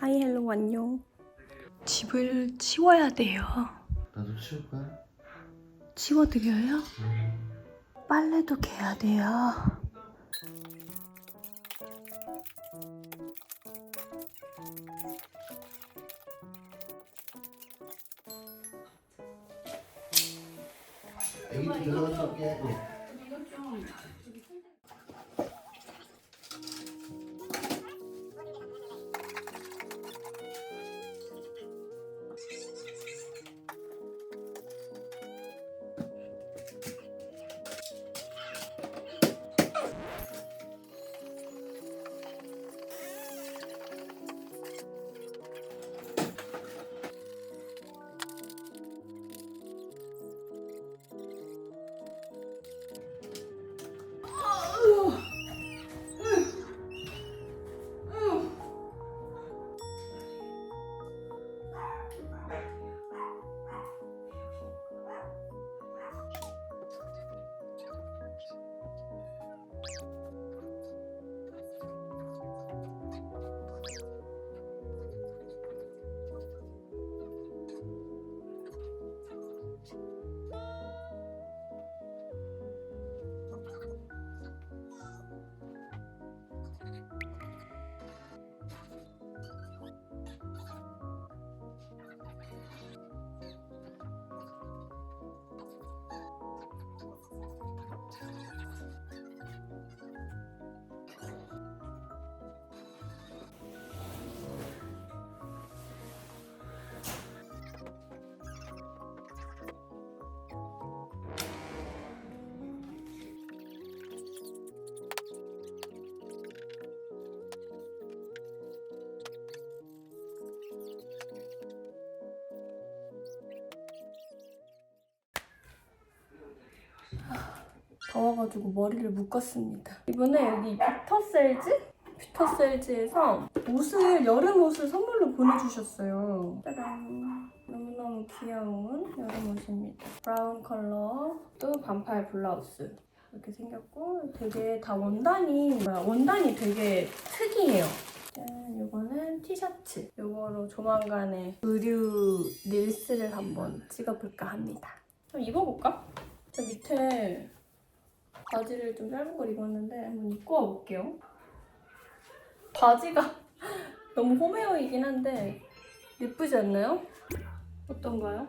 하이 헬로 안녕. 집을 치워야 돼요. 나도 치울 거야? 치워드려요? 빨래도 개야 돼요. 애기 좀 들어가서 올게. 더워가지고 머리를 묶었습니다. 이번에 여기 뷰터셀즈? 뷰터셀즈에서 옷을, 여름 옷을 선물로 보내주셨어요. 짜잔. 너무너무 귀여운 여름 옷입니다. 브라운 컬러, 또 반팔 블라우스. 이렇게 생겼고 되게 다 원단이 원단이 되게 특이해요. 짠, 이거는 티셔츠. 이거로 조만간에 의류 릴스를 한번 찍어볼까 합니다. 한번 입어볼까? 저 밑에 바지를 좀 짧은 걸 입었는데 한번 입고 와볼게요. 바지가 너무 홈웨어이긴 한데 예쁘지 않나요? 어떤가요?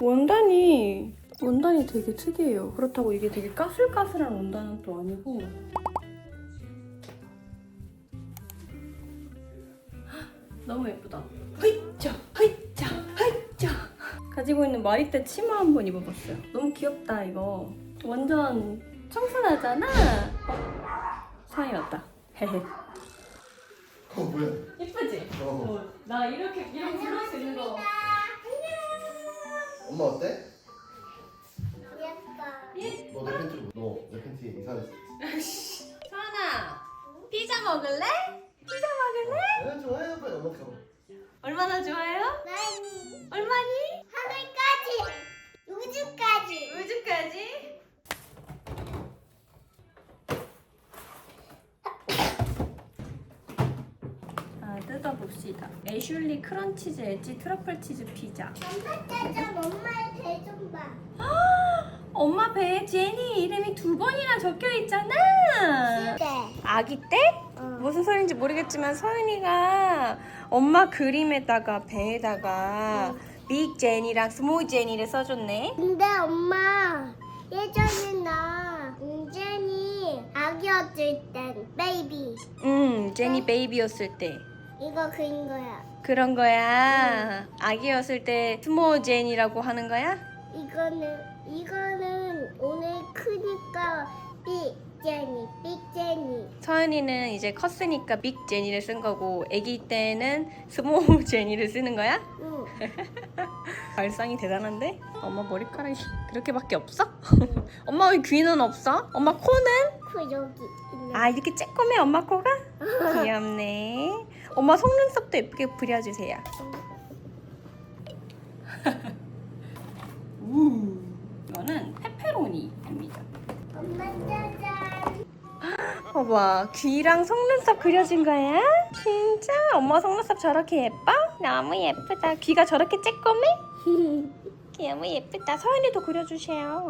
원단이 원단이 되게 특이해요. 그렇다고 이게 되게 까슬까슬한 원단은 또 아니고 너무 예쁘다. 허이짜 허이짜 가지고 있는 마리떼 치마 한 번 입어봤어요. 너무 귀엽다 이거. 완전 청순하잖아. 어? 사이 왔다. 헤헤. 어 뭐야? 이쁘지? 어. 나 이렇게 이렇게 부를 수 있는 거. 엄마 어때? 예뻐. 너내 팬티로 너 내 팬티 이상했어. 서연아, 피자 먹을래? 피자 먹을래? 아 좋아요 빨리 엄마. 얼마나 좋아요? 난 얼마니? 하늘까지, 우주까지. 우주까지? 자, 뜯어봅시다. 애슐리 크런치즈 엣지 트러플 치즈 피자. 엄마 짜장 엄마의 배좀 봐. 엄마 배에 제니 이름이 두 번이나 적혀 있잖아. 네. 아기 때? 어. 무슨 소리인지 모르겠지만 서윤이가 엄마 그림에다가 배에다가 빅 제니랑 스몰 제니를 써줬네. 근데 엄마 예전에 나 은진이 아기였을 땐 베이비 응, 제니 베이비였을 때. 이거 그린 거야. 그런 거야. 아기였을 때 스몰 제니라고 하는 거야? 이거는 이거는 오늘 크니까 빅 제니, 빅 제니. 서윤이는 이제 컸으니까 빅 제니를 쓴 거고 아기 때는 스몰 제니를 쓰는 거야? 응. 발상이 대단한데? 엄마 머리카락이 그렇게밖에 없어? 엄마 왜 귀는 없어? 엄마 코는? 그 여기 있는. 아 이렇게 쬐꼬매 엄마 코가? 귀엽네 엄마 속눈썹도 예쁘게 그려주세요 우 이거는 페페로니입니다. 봐봐 귀랑 속눈썹 그려진 거야? 진짜? 엄마 속눈썹 저렇게 예뻐? 너무 예쁘다 귀가 저렇게 쬐꼬매? 너무 예쁘다 서연이도 그려주세요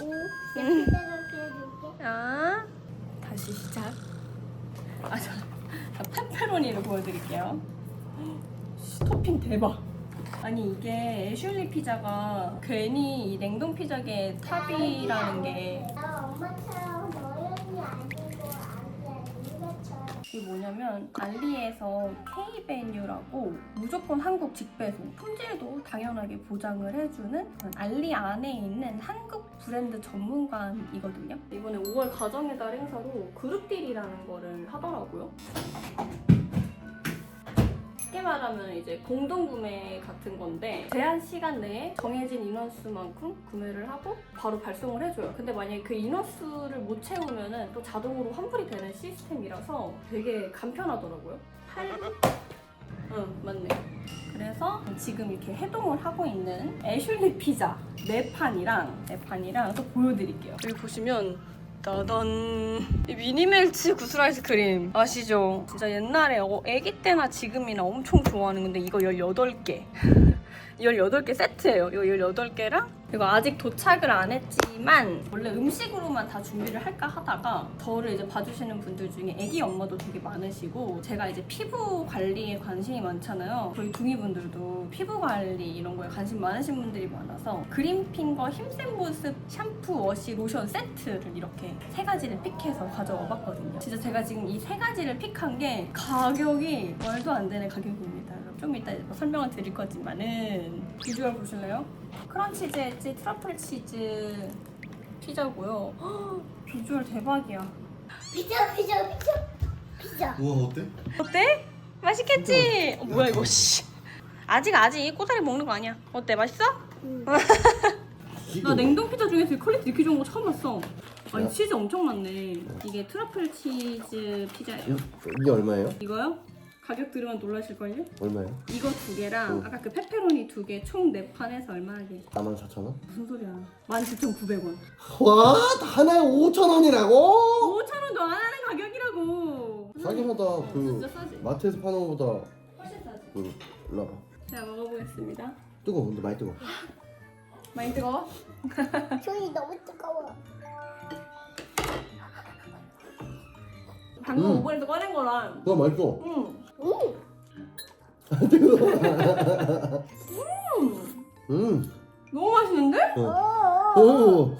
응. 예쁘다고 그려줄게. 아 다시 시작 아, 저, 저 페페로니를 보여드릴게요 씨, 토핑 대박 아니 이게 애슐리 피자가 괜히 이 냉동 피자계 탑이라는 게나 엄마처럼 어른이 아니고 아기야. 누나처럼. 이게 뭐냐면 알리에서 K-메뉴라고 무조건 한국 직배송 품질도 당연하게 보장을 해주는 알리 안에 있는 한국 브랜드 전문관이거든요. 이번에 5월 가정의 달 행사로 그룹딜이라는 거를 하더라고요 쉽게 말하면 이제 공동 구매 같은 건데 제한 시간 내에 정해진 인원수만큼 구매를 하고 바로 발송을 해줘요. 근데 만약에 그 인원수를 못 채우면은 또 자동으로 환불이 되는 시스템이라서 되게 간편하더라고요. 8분? 응, 맞네. 그래서 지금 이렇게 해동을 하고 있는 애슐리 피자 네 판이랑 네 판이랑 또 보여드릴게요. 여기 보시면 따단 이 미니멜치 구슬 아이스크림 아시죠? 진짜 옛날에 어, 애기 때나 지금이나 엄청 좋아하는 건데 이거 18개. 18개 세트예요. 이거 18개랑 이거 아직 도착을 안 했지만 원래 음식으로만 다 준비를 할까 하다가 저를 이제 봐주시는 분들 중에 애기 엄마도 되게 많으시고 제가 이제 피부 관리에 관심이 많잖아요. 저희 둥이분들도 피부 관리 이런 거에 관심 많으신 분들이 많아서 그린핑거 힘센 모습 샴푸, 워시, 로션 세트를 이렇게 세 가지를 픽해서 가져와 봤거든요. 진짜 제가 지금 이 세 가지를 픽한 게 가격이 말도 안 되는 가격입니다 좀 이따 뭐 설명을 드릴 거지만은 비주얼 보실래요? 크런치즈 엣지 트러플 치즈 피자고요 헉, 비주얼 대박이야 피자 피자 피자 피자. 우와 어때? 어때? 맛있겠지? 어, 뭐야 이거 씨 아직 아직 꼬다리 먹는 거 아니야 어때 맛있어? 응. 나 냉동 피자 중에서 이 퀄리티 이렇게 좋은 거 처음 봤어 아니 야. 치즈 엄청 많네 이게 트러플 치즈 피자예요 이게 얼마예요? 이거요? 가격 들으면 놀라실걸요? 얼마예요? 이거 두 개랑 응. 아까 그 페페로니 두 개 총 네 판에서 얼마게? 44,000원? 무슨 소리야 19,900원 와 하나에 5,000원이라고? 5,000원도 안 하는 가격이라고 싸긴 하다 그 진짜 싸지? 마트에서 파는 거보다 훨씬 싸지 그 일로 와봐 자 먹어보겠습니다 뜨거워 근데 많이 뜨거워 많이 뜨거워? 손이 너무 뜨거워. 방금 음. 오븐에서 꺼낸 거라 그거 맛있어 음. 뜨거워 음. 음 너무 맛있는데? 오. 오.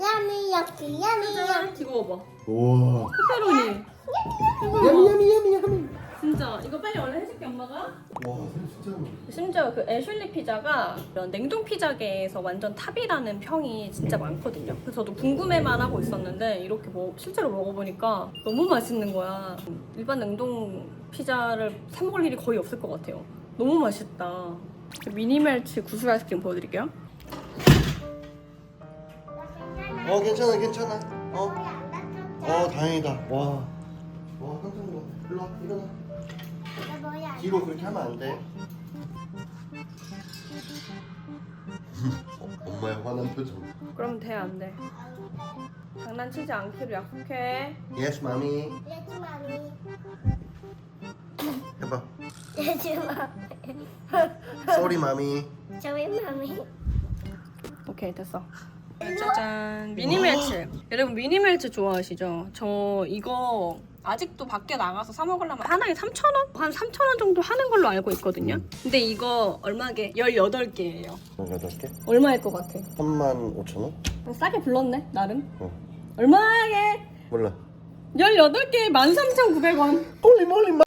야미 야키 야미 야미. 짠 이거 봐봐 우와 페페로니 야미 야미 야미 야미 진짜 이거 빨리 얼른 해줄게 엄마가 와 진짜 심지어 그 애슐리 피자가 이런 냉동 피자계에서 완전 탑이라는 평이 진짜 많거든요. 그래서 저도 궁금해만 하고 있었는데 이렇게 뭐 실제로 먹어보니까 너무 맛있는 거야. 일반 냉동 피자를 사 먹을 일이 거의 없을 것 같아요. 너무 맛있다. 미니멜치 구슬 아이스크림 보여드릴게요. 어 괜찮아 괜찮아 어? 어 다행이다 와. 와 깜짝 놀라 일로 와 일어나 나안 뒤로 그렇게 하면 안돼 어, 엄마의 화난 표정 그럼 돼, 안 돼? 장난치지 않기로 약속해. 예스 마미 예지 마미. 해봐 예지 마. 쏘리 마미 저희 마미. 오케이 됐어. 짜잔 미니멜츠. 여러분 미니멜츠 좋아하시죠? 저 이거 아직도 밖에 나가서 사 먹으려면 하나에 3,000원? 한 3,000원 정도 하는 걸로 알고 있거든요. 근데 이거 얼마게? 18개예요. 8개? 얼마일 것 같아? 3만 5천 원? 싸게 불렀네 나름. 어 얼마게? 몰라 18개에 13,900원. 홀리 몰리 마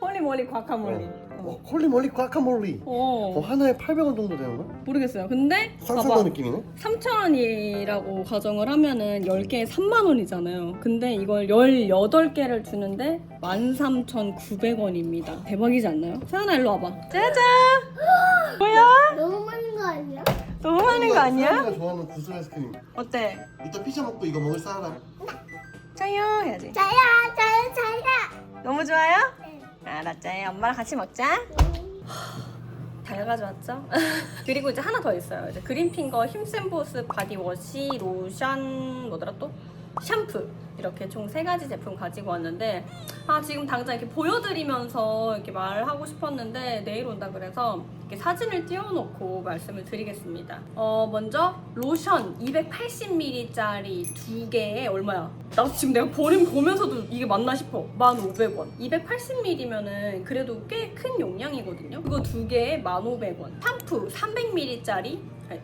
홀리 몰리 과카몰리. 어, 어. 홀리몰리 꽈카몰리 어, 어, 하나에 800원 정도 되는 거야? 모르겠어요. 근데 봐봐. 느낌이네 3,000원이라고 가정을 하면은 10개에 3만 원이잖아요. 근데 이걸 18개를 주는데 13,900원입니다. 대박이지 않나요? 세연아 일로 와봐. 짜잔! 뭐야? 너무 많은 거 아니야? 너무 많은 거 아니야? 사람이가 좋아하는 구슬 아이스크림 어때? 이따 피자 먹고 이거 먹을 사람 짜요 해야지. 자야 자야 자야. 너무 좋아요? 네. 알았지. 엄마랑 같이 먹자. 잘 가져왔죠? 그리고 이제 하나 더 있어요. 이제 그린핑거 힘센 보스 바디워시, 로션, 뭐더라 또? 샴푸. 이렇게 총 세 가지 제품 가지고 왔는데 아 지금 당장 이렇게 보여드리면서 이렇게 말하고 싶었는데 내일 온다 그래서 이렇게 사진을 띄워놓고 말씀을 드리겠습니다. 어 먼저 로션 280ml짜리 두 개에 얼마야? 나 지금 내가 버림 보면서도 이게 맞나 싶어. 1,500원. 280ml면은 그래도 꽤 큰 용량이거든요. 그거 두 개에 1,500원. 샴푸 300ml짜리 아니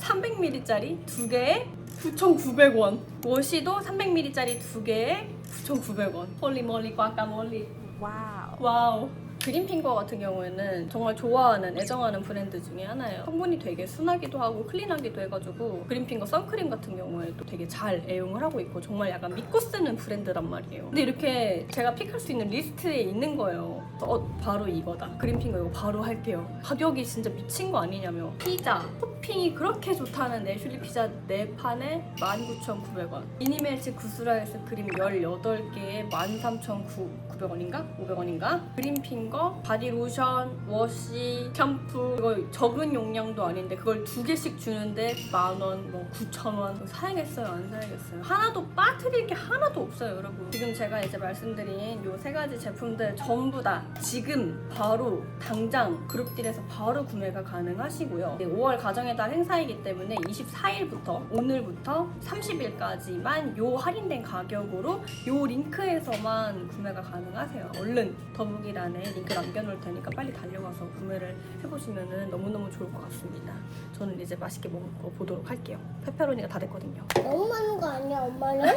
300ml짜리 두 개에 9,900원. 워시도 300ml짜리 두 개에 9,900원. 홀리몰리 꽉까몰리. 와우. 와우. 그린핑거 같은 경우에는 정말 좋아하는, 애정하는 브랜드 중에 하나예요. 성분이 되게 순하기도 하고 클린하기도 해가지고 그린핑거 선크림 같은 경우에도 되게 잘 애용을 하고 있고 정말 약간 믿고 쓰는 브랜드란 말이에요. 근데 이렇게 제가 픽할 수 있는 리스트에 있는 거예요. 어, 바로 이거다. 그린핑거 이거 바로 할게요. 가격이 진짜 미친 거 아니냐며. 피자, 토핑이 그렇게 좋다는 애슐리 피자 4판에 19,900원. 미니멜치 구스라이스 크림 18개에 13,900원인가? 500원인가? 그린핑거, 바디 로션, 워시, 샴푸 이거 적은 용량도 아닌데 그걸 두 개씩 주는데 만원, 뭐 9,000원 사야겠어요? 안 사야겠어요? 하나도 빠뜨릴 게 하나도 없어요 여러분 지금 제가 이제 말씀드린 요 세 가지 제품들 전부 다 지금 바로 당장 그룹딜에서 바로 구매가 가능하시고요 5월 가정의 달 행사이기 때문에 24일부터 오늘부터 30일까지만 요 할인된 가격으로 요 링크에서만 구매가 가능하세요. 얼른 더보기란에 링크 남겨놓을 테니까 빨리 달려가서 구매를 해보시면 너무너무 좋을 것 같습니다. 저는 이제 맛있게 먹어보도록 할게요. 페페로니가 다 됐거든요. 너무 많은 거 아니야, 엄마는?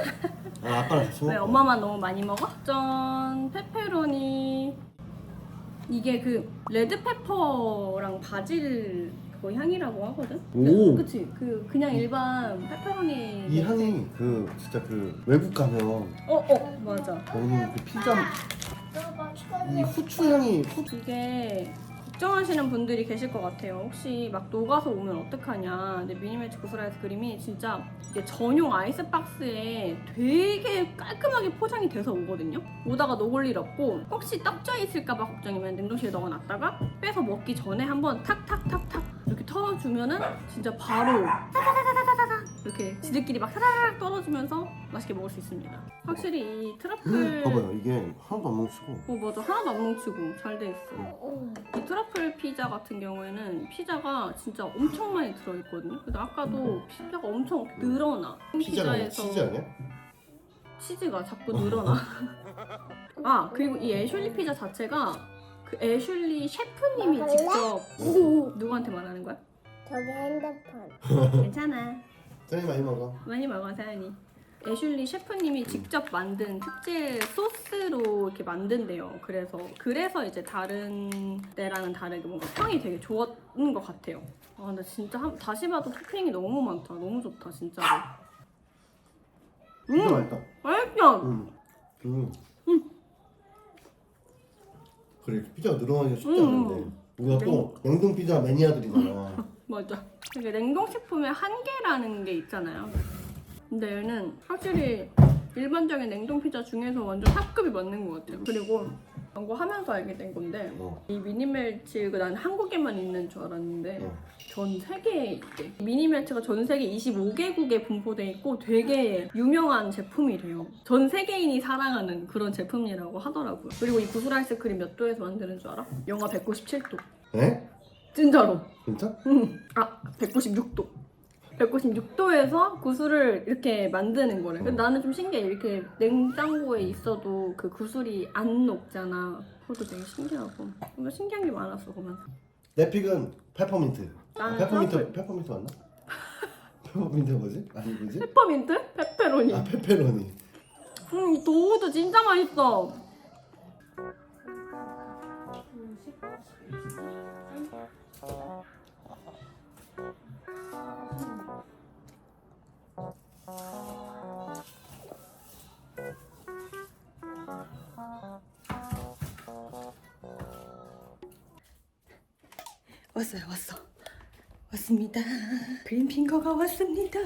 아 아빠랑 먹어 엄마만 너무 많이 먹어? 짠 페페로니 이게 그 레드페퍼랑 바질 그 향이라고 하거든? 오. 그치? 그 그냥 일반 페페로니 이 향이 그 진짜 그 외국 가면 어, 어, 맞아. 먹는 그 피자 이 후추 향이 후... 이게 걱정하시는 분들이 계실 것 같아요. 혹시 막 녹아서 오면 어떡하냐. 근데 미니매치 구스라이스 그림이 진짜 전용 아이스박스에 되게 깔끔하게 포장이 돼서 오거든요. 오다가 녹을 일 없고 혹시 떡져 있을까봐 걱정이면 냉동실에 넣어놨다가 빼서 먹기 전에 한번 탁탁탁탁 이렇게 털어주면은 진짜 바로 타다 다다다다다 이렇게 지들끼리 막 타다닥 떨어지면서 맛있게 먹을 수 있습니다. 확실히 이 트러플 봐봐요 이게 하나도 안 뭉치고 어 맞아 하나도 안 뭉치고 잘 돼 있어. 응. 이 트러플 피자 같은 경우에는 피자가 진짜 엄청 많이 들어있거든요. 근데 아까도 피자가 엄청 늘어나. 피자가 아니라 피자에서 치즈 아니야? 치즈가 자꾸 늘어나. 아 그리고 이 애슐리 피자 자체가 그 애슐리 셰프님이? 직접 누구한테 말하는 거야? 저기 핸드폰. 괜찮아. 짠이 많이 먹어 많이 먹어 사연이. 애슐리 셰프님이 직접 만든 특제 소스로 이렇게 만든대요. 그래서 그래서 이제 다른 데랑은 다르게 뭔가 평이 되게 좋았는 것 같아요. 아 근데 진짜 한- 다시 봐도 토핑이 너무 많다. 너무 좋다 진짜로. 진짜 음 맛있다 맛있다. 응. 음. 그래 피자가 늘어나기가 쉽지 음. 않은데 우리가 또 냉동 피자 매니아들이잖아 맞아. 이게 냉동식품의 한계라는 게 있잖아요. 근데 얘는 확실히 일반적인 냉동 피자 중에서 완전 탑급이 맞는 것 같아요. 그리고 광고 하면서 알게 된 건데 어. 이 미니멜츠가 난 한국에만 있는 줄 알았는데 어. 전 세계에 있대. 미니멜츠가 전 세계 25개국에 분포돼 있고 되게 유명한 제품이래요. 전 세계인이 사랑하는 그런 제품이라고 하더라고요. 그리고 이 구슬 아이스크림 몇 도에서 만드는 줄 알아? 영하 197도. 에? 진짜로. 진짜? 응. 아, 196도. 196도에서 구슬을 이렇게 만드는 거래. 근데 나는 좀 신기해. 이렇게 냉장고에 있어도 그 구슬이 안 녹잖아. 그것도 되게 신기하고. 뭔가 신기한 게 많았어, 보면서. 내 픽은 페퍼민트 나는 페퍼민트 트러플. 페퍼민트 맞나? 페퍼민트 뭐지? 아니 뭐지? 페퍼민트? 페페로니. 아 페페로니 음, 이 도우도 진짜 맛있어. 왔어요, 왔어. 왔습니다. 그린핑거가 왔습니다.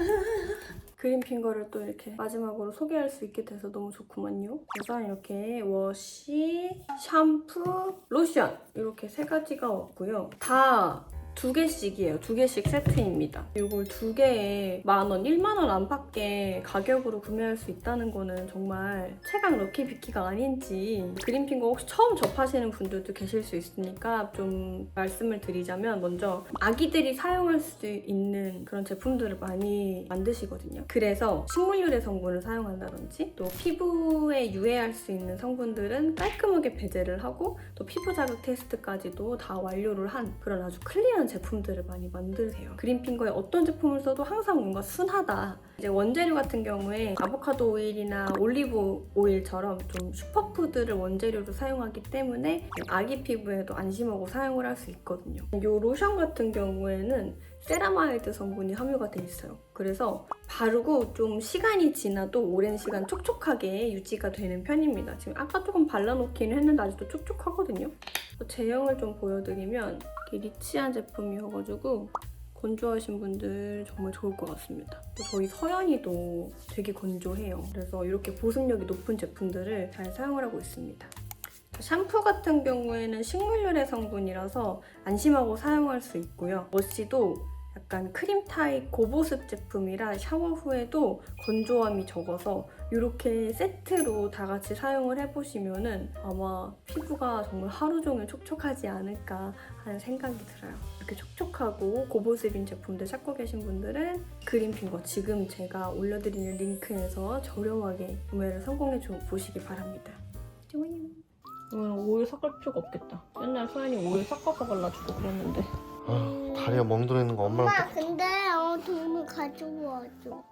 그린핑거를 또 이렇게 마지막으로 소개할 수 있게 돼서 너무 좋구만요. 우선 이렇게 워시, 샴푸, 로션 이렇게 세 가지가 왔고요. 다 두 개씩이에요. 두 개씩 세트입니다. 이걸 두 개에 만 원, 1만 원 안팎의 가격으로 구매할 수 있다는 거는 정말 최강 럭키비키가 아닌지 그린핑거 혹시 처음 접하시는 분들도 계실 수 있으니까 좀 말씀을 드리자면 먼저 아기들이 사용할 수 있는 그런 제품들을 많이 만드시거든요. 그래서 식물유래 성분을 사용한다든지 또 피부에 유해할 수 있는 성분들은 깔끔하게 배제를 하고 또 피부 자극 테스트까지도 다 완료를 한 그런 아주 클리어한 제품들을 많이 만드세요. 그린핑거에 어떤 제품을 써도 항상 뭔가 순하다. 이제 원재료 같은 경우에 아보카도 오일이나 올리브 오일처럼 좀 슈퍼푸드를 원재료로 사용하기 때문에 아기 피부에도 안심하고 사용을 할 수 있거든요. 이 로션 같은 경우에는 세라마이드 성분이 함유가 돼 있어요. 그래서 바르고 좀 시간이 지나도 오랜 시간 촉촉하게 유지가 되는 편입니다. 지금 아까 조금 발라놓기는 했는데 아직도 촉촉하거든요. 제형을 좀 보여드리면 리치한 제품이어가지고 건조하신 분들 정말 좋을 것 같습니다. 또 저희 서연이도 되게 건조해요. 그래서 이렇게 보습력이 높은 제품들을 잘 사용을 하고 있습니다. 샴푸 같은 경우에는 식물유래 성분이라서 안심하고 사용할 수 있고요. 워시도 약간 크림 타입 고보습 제품이라 샤워 후에도 건조함이 적어서 이렇게 세트로 다 같이 사용을 해보시면은 아마 피부가 정말 하루 종일 촉촉하지 않을까 하는 생각이 들어요. 이렇게 촉촉하고 고보습인 제품들 찾고 계신 분들은 그린핑거 지금 제가 올려드리는 링크에서 저렴하게 구매를 성공해 줘 보시기 바랍니다. 좋아요. 이건 오일 섞을 필요가 없겠다. 맨날 소연이 오일 섞어서 발라주고 그랬는데. 아, 다리가 멍들어 있는 거 엄마랑 엄마 근데 어 동물 가져와줘.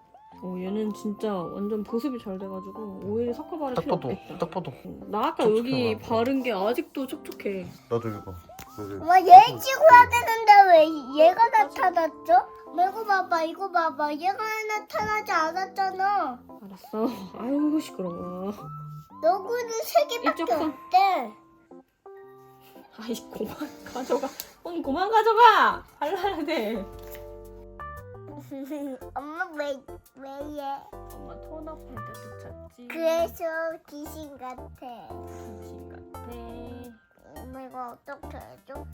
어, 얘는 진짜 완전 보습이 잘 돼가지고 오일 섞어 바를 딱 필요 봐도 없겠다. 딱 봐도 나 아까 촉촉해, 여기 나도. 바른 게 아직도 촉촉해. 나도 이거 여기 엄마 얘 찍어야 되는데 왜 얘가 나타났죠? 이거 봐봐 이거 봐봐 얘가 나타나지 않았잖아. 알았어. 아유 시끄러워. 너구리 세 개밖에 일적선. 없대. 아이 그만 가져가. 응 그만 가져가. 발라야 돼. 엄마 왜 왜 얘? 엄마 톤업 패드도 찾지. 그래서 귀신 같아. 귀신 같아. 엄마 이거 어떻게 해줘?